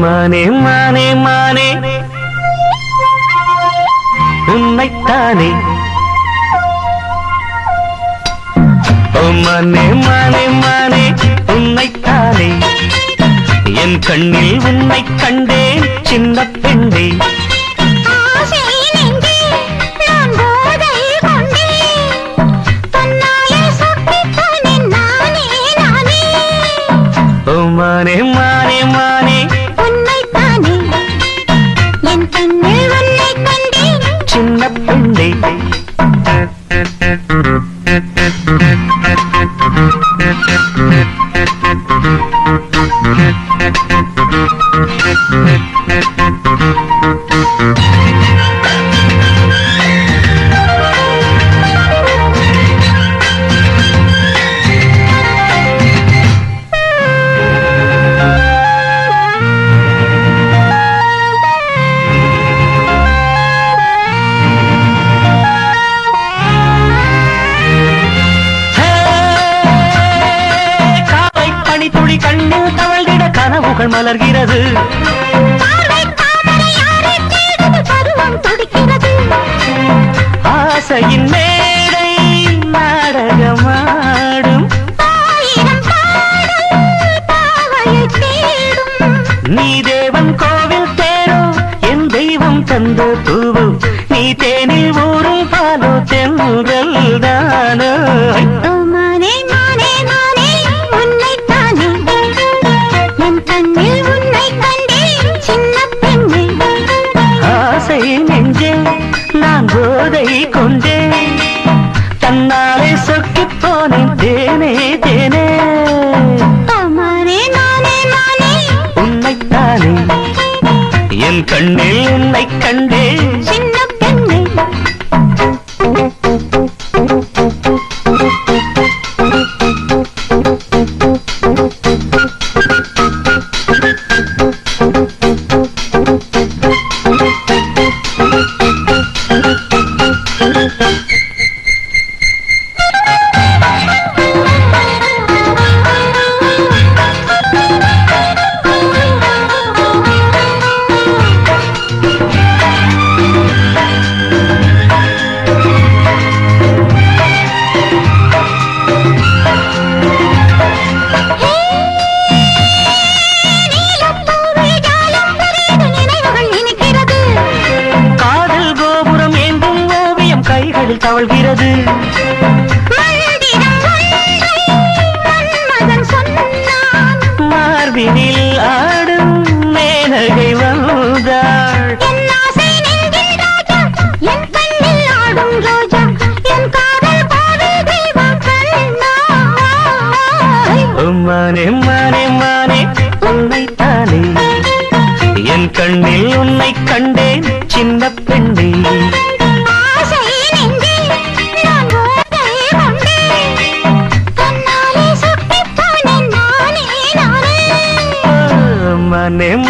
மானே மானே மானே. உன்னைத்தானே. மானே மானே மானே உன்னைத்தானே. என் கண்ணில் உன்னை கண்டே. ஓ மானே மானே மானே பனித்துளி கண்ணு தவழ்ந்திட கனவுகள் மலர்கிறது. ஆசையின் மேடை நாடகமாடும். நீ தேவன் கோவில் தேரோ என் தெய்வம் தந்த பூவோ நானே என் கண்ணில் உன்னை கண்டேன். கைகளில் தவழ்கிறது. மார்பினில் ஆடும் மேனகை வந்தாள். மானே மானே மானே உன்னைத்தானே என் கண்ணில் உன்னை கண்டேன் சின்ன பெண்ணே എന്നെ